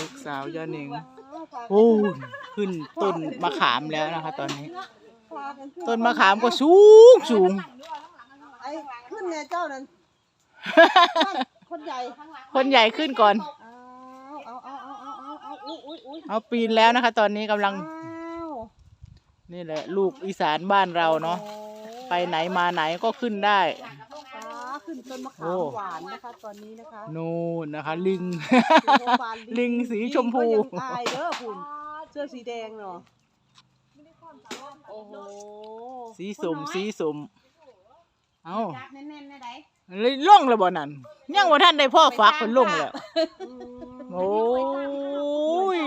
ลูกสาวย่าหนิงโอ้ยขึ้นต้นมะขามแล้วนะคะ ตอนนี้ ต้นมะขามก็สูงสูง ไอ้ขึ้นไงเจ้านั้นคนใหญ่ คนใหญ่ขึ้นก่อน เอาเอาเอาเอาเอาเอาอุ้ยอุ้ยอุ้ยเอาปีนแล้วนะคะ ตอนนี้กำลังอ้าวนี่แหละ ลูกอีสานบ้านเราเนาะ ไปไหนมาไหนก็ขึ้นได้ฟ้าขึ้น ต้นมะโอ้ขามหวานนะคะตอนนี้นะคะนู่นนะคะ ลิงโรงพยาบาลลิงสีชมพู ลิงก็ยังอายเด้อคุณเสื้อสีแดงเนาะโอ้โหสีสมสีสมเอ้าแน่นๆนะไดเลยล่องแล้วบ่นั่นยังว่าท่านได้พ่อฝากคนลงแล้วอืมโอ้ย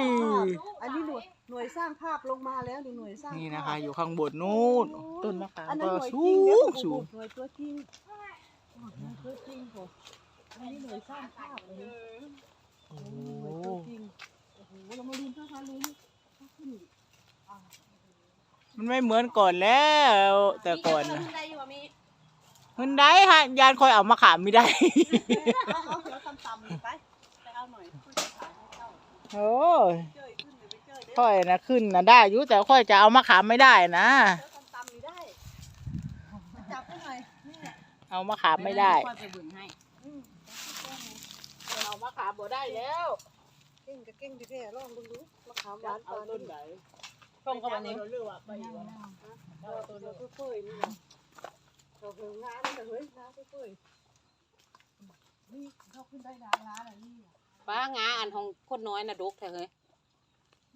อันนี้หน่วยหน่วยสร้างภาพลงมาแล้วนี่หน่วยสร้างนี่นะภาคะพอยู่ข้างบนนู้นต้นมะขามอันนั้นก็หน่วยจสูริงเนี่ยงสูงหน่วยตัวจริง หน่วยตัวจริงผมอันนี้หน่วยสร้างภาพอันนี้โอ้หน่วยตัวจริงโอ้โหเรามาลุ้นนะคะลุ้นถ้าขึ้นมันไม่เหมือนก่อนแล้ว แต่ก่อนน่ะได้อยู่ว่ามีมันได้ฮะยานคอยเอามะขามไม่ได้ เอาเอาเดี๋ยวตำๆนี่ไปไปเอาหน่อยค่อยจะขายให้เจ้าโอ้ยเจ้ยขึ้นเลยไปเจ้ยเด้อ ค่อยนะขึ้นนะได้อยู่แต่ค่อยจะเอามะขามไม่ได้นะ เดี๋ยวตำๆนี่ได้จับให้หน่อยนี่แหละ เอามะขามไม่ได้ ค่อยไปเบิ่งให้อืมเอามะขามบ่ได้แล้วเก่งกับเก่งแท้ๆลองดูดูมะขามหวานเอาปานต้นนี้ไหนช่องเข้ามานี้เลือกไปอยู่นะเอาตัวเดียวเฟ้ยๆนี่นะเราเพิ่งงานนี่นะเฮ้ยงานเฟ้ยๆนี่เขาขึ้นได้ดาร้านอะไรนี่ป้างาอันของคนน้อยน่ะดกแท้เฮ้ย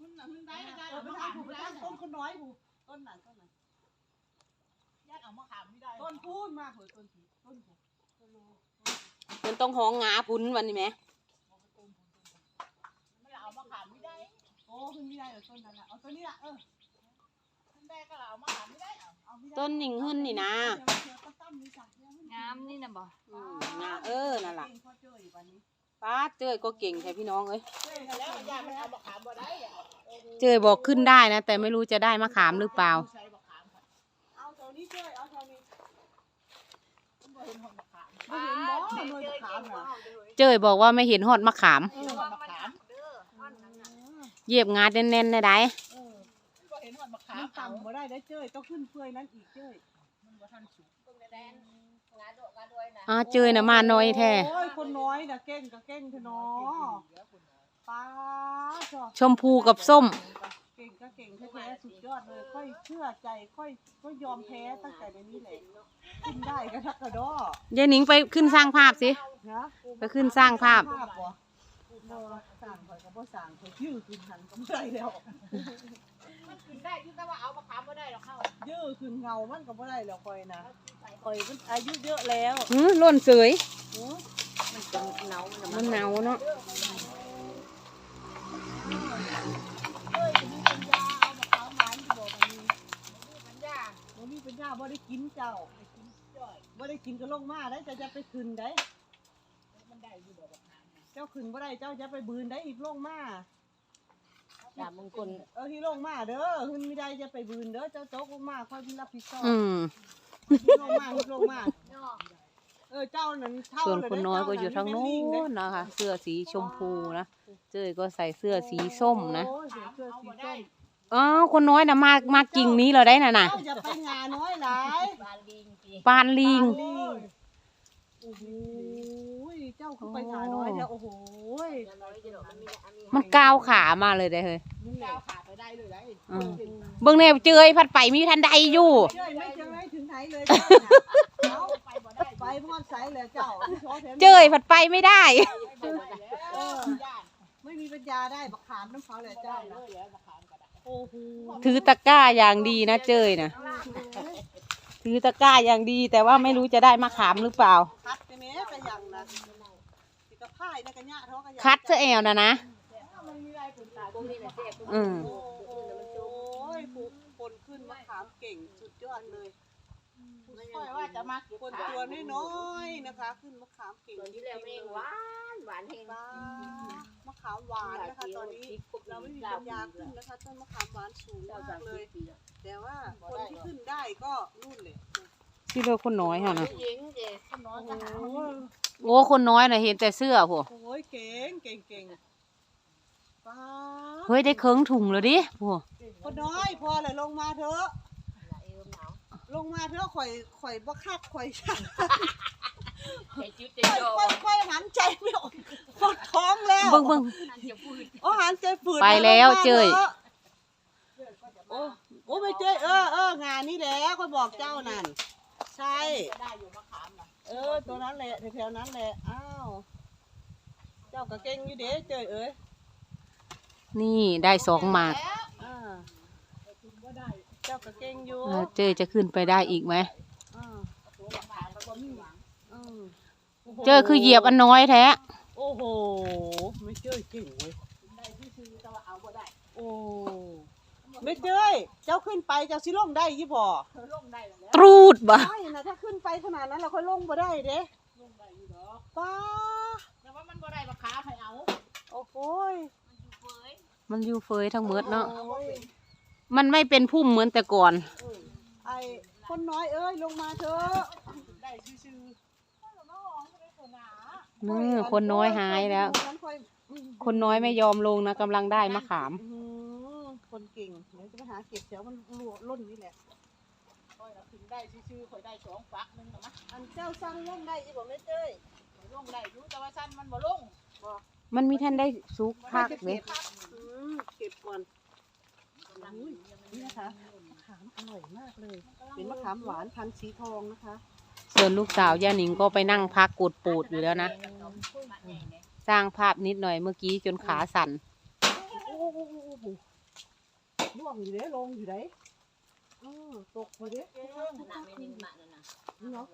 มันน่ะมันได้ได้เออเอาไปมะทาขางมผูไม่ไปได้ทางต้นคนน้อยผูต้นไหนต้นไหนยานเอามะขามไม่ได้ต้นพูนมากเลยต้นผีต้นผูต้นโล มันต้องห้องงาพุ้นวันนี้ไหมมันเอามะขามไม่ได้ โอ้ขึ้นไม่ได้เหรอต้นนั้นอะเอาต้นนี้ละเออมันได้ก็เอามะขามไม่ได้เอาเอาไม่ได้ต้นหนิงหึ่นนี่นะเดี๋ยวเดี๋ยวต้นตั้มนี่จ้ะเดี๋ยวงามนี่นะบ่อืมงาเออนั่นล่ะเก่งพอเจออยู่วันนี้ป้าเจ้ยก็เก่งแท้พี่น้องเอ้ยเก่งแล้วแล้วยานมันเอามะขามบ่ได้อะเจ้ยบอกขึ้นได้นะ แต่ไม่รู้จะได้มะขามหรือเปล่าใช้มะขามค่ะเอาเท่านี้เจ้ยเอาเท่านี้ มันบ่เห็นหอม มะขามไม่เห็นบ่หน่วยขามน่ะเจ้ยบอกว่าไม่เห็นหอดมะขาม เออหอมมะขามเหยียบงาแน่นๆนะได้เออมันบ่เห็นหอมมะขามมันเอาต่ำบ่ได้ได้เจ้ยต้องขึ้นเฟื่อยนั้นอีกเจ้ยมันบ่ทันสุกอ่าเจ้ยน่ะมาน้อยแท้ โอ้ยคนน้อยน่ะเก่งก็เก่งเถอะเนาะป้าจ้ะชมพูกับส้ม เก่งก็เก่งแท้ๆสุดยอดเลย ค่อยเชื่อใจค่อยก็ยอมแพ้ตั้งแต่ในนี้แหละขึ้นได้ก็ทักกระดอยายหนิงไปขึ้นสร้างภาพสิ นะไปขึ้นสร้างภาพ ภาพบ่เราสั่งข่อยก็บ่สั่งข่อยยื้อขึ้นหันก็บ่ได้แล้ว มันขึ้นได้ที่แต่ว่าเอามะขามบ่ได้หรอกเข้ายื้อขึ้นเงามันก็บ่ได้แล้วข่อยนะข่อยมันอายุเยอะแล้วหือล่นเสยหือมันหนาวเนาะ เอ้ยจะมีปัญญาเอามะขามหวานที่บอกมันมีปัญญา บ่มีปัญญาบ่ได้กินเจ้าได้กินจ้อยบ่ได้กินก็ลงมาได้จะจะไปขึ้นได้มันได้อยู่บ่มะขามเจ้าขึ้นบ่ได้เจ้าจะไปบืนได้อีกลงมาดาบมงคลเออที่ลงมาเด้อขึ้นไม่ได้จะไปบืนเด้อเจ้าโจ๊กลงมาค่อยที่รับผิดชอบอืมที่ลงมาที่ลงมาเออเจ้านั้นเท่าส่วนเลยคนน้อยก็อยู่ทางโน้นนะคะ เสื้อสีชมพูนะ เจ้ยก็ใส่เสื้อสีส้มนะโอ้ยเสื้อสีส้ม อ๋อคนน้อยนะมามากิ่งนี้เราได้น่ะน่ะเจ้าอย่าไปงาน้อยหลายปานลิงลิง โอ้โหเจ้าคือไปงาน้อยแล้วโอ้โหมันก้าวขามาเลยได้เฮ้ย นี่แหละเอาขาไปได้เลยได้อืม เบิ่งแนวเจยพัดไปมีทันใดอยู่เจ้ยไม่เจอไม่ถึงไหนเลยเจ้าน่ะเอาไปบ่ได้ไปพอดใสเลยเจ้าเจยพัดไปไม่ได้เออไม่มีปัญญาได้บักขามน้ำเขาเลยเจ้านะโอ้โห ถือตะกร้าอย่างดีนะเจยนะถือตะกร้าอย่างดีแต่ว่าไม่รู้จะได้มาขามหรือเปล่า คัดไปแม่กระยังนะสิกระพ่ายนะกระยะท้อกระยังคัดเสอแอวนะนะอืมโอ้โหปลูกคนขึ้นมะขามเก่งสุดยอดเลย ค่อยว่าจะมาคนตัวน้อยๆนะคะ ขึ้นมะขามเก่งจริงๆเลยหวานหวานเฮงบ้ามะขามหวานนะคะตอนนี้เราไม่มีปัญญาขึ้นนะคะต้นมะขามหวานสูงมากเลย แต่ว่าคนที่ขึ้นได้ก็นู่นเลยที่เลือกคนน้อยค่ะนะหญิงเด็กคนน้อยก็หาโอ้ยโอ้คนน้อยนะเห็นแต่เสื้อพวกโอ้ยเก่งเก่งเก่งป้าเฮ้ยได้เคิงถุงแล้วดิโอ้คนน้อยพอเลยลงมาเถอะ ลงมาเถอะข่อยข่อยบ่คักข่อยชักไอ้จุดจะข่อยโยข่อยข่อยหันใจไม่ออกปวดท้องแล้วเบิ่งเบิ่ง นั่นจะพูดโอ้หันใจฝืดไปแล้วเจ้ย โอ้โอ้ไม่เจ้ยเออเอองานนี่แหละข่อยบอกเจ้านั่นใช่ ได้อยู่มะขามน่ะเออตัวนั้นแหละแถวๆนั้นแหละอ้าวเจ้าก็เก่งอยู่เด้เจ้ยเอ้ยนี่ได้สองหมาก อ่า เจ้าก็เก่งอยู่เออเจอจะขึ้นไปได้อีกไหม อ่าอืมเจอคือเหยียบอันน้อยแท้ โอ้โห ไม่เจ้ยเก่งเว้ยโอ้ไม่เจ้ยเจ้าขึ้นไปเจ้าสิลงได้ยี่บ่ตรูดบ่ไม่นะถ้าขึ้นไปขนาดนั้นเราค่อยลงบ่ได้เด้ป้าแต่ว่ามันบ่ได้มะขามให้เอาโอ้โหยมันอยู่เฟยทั้งหมดเนาะโอ้ย มันไม่เป็นพุ่มเหมือนแต่ก่อน ไอ้คนน้อยเอ้ยลงมาเถอะได้ซื่อนี่คนน้อยหายแล้ว ฉันค่อยอืมคนน้อยไม่ยอมลงนะกำลังได้มะขาม อืมคนเก่งเดี๋ยวจะไปหาเก็บแถวมันล่นนี่แหละๆข่อยน่ะถึงได้ซื่อๆข่อยได้สองฝักหนึงน่ะมะอันเจ้าสร้างลงได้อีบ่แม่เจ้ยข่อยลงได้อยู่แต่ว่าสั้นมันบ่ลงมันมีท่านได้สุกพักเลยอืมเก็บก่อน อุ้ยนี่นะคะมะขามอร่อยมากเลย เป็นมะขามหวานพันธุ์สีทองนะคะส่วนลูกสาวย่าหนิงก็ไปนั่งพักกดปูดอยู่แล้วนะ สร้างภาพนิดหน่อยเมื่อกี้จนขาสั่นโอ้โหล่วงอยู่เด้ลงอยู่เด้เออตกอยู่เด้หนักไม่นิ่งมากนั่นน่ะนี่เนาะ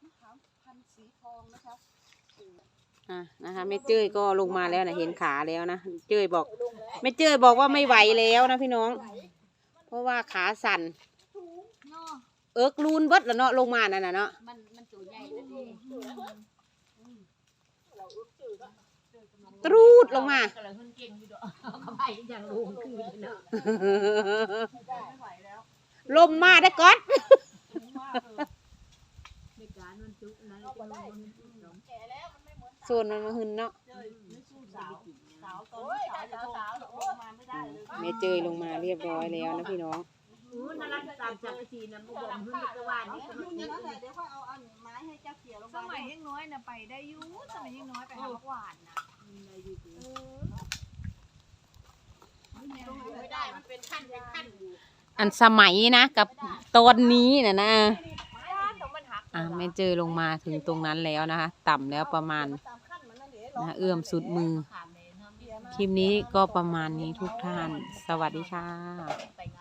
ใจโอ้ยเดี๋ยวมันคือมันนี่เกิดเออตรงนั้นพันธุ์สีทองนะคะอะนะคะแม่เจ้ยก็ลงมาแล้วนะเห็นขาแล้วนะเจ้ยบอกแม่เจ้ยบอกว่าไม่ไหวแล้วนะพี่น้องเพราะว่าขาสั่นเนาะเอิกลูนเบิดแล้วเนาะลงมานั่นน่ะเนาะมันมันตัวใหญ่เลยดิตรูดลงมา ก็เลยคนเก่งอยู่ดอกเขาไปอย่างลงคือเนาะไม่ไหวแล้วลมมาได้ก่อนมากเลย ในมันจุกนะจะมันส่วนมันมาหึนเนาะเจยไม่สู้สาวสาวตอนนี้สาวจะสาวลงมาไม่ได้เลยแม่เจยลงมาเรียบร้อยแล้วนะพี่น้องอู้นารักตามจักรจีนะบ่บ่ขึ้นกระวานนี่ก็มันเยอะเดี๋ยวค่อยเอาอันไม้ให้เจ้าเขี่ยลงสมามัยยังน้อยนะไปได้ยูสมัยยังน้อยไปหาผักหวานนะอันสมัยนะกับตอนนี้นะนะ อะแม่เจอลงมาถึงตรงนั้นแล้วนะคะ ต่ำแล้วประมาณขั้นมันนั่นเดี๋ยวนะเอื้อมสุดมือ คลิปนี้ก็ประมาณนี้ทุกท่าน สวัสดีค่ะ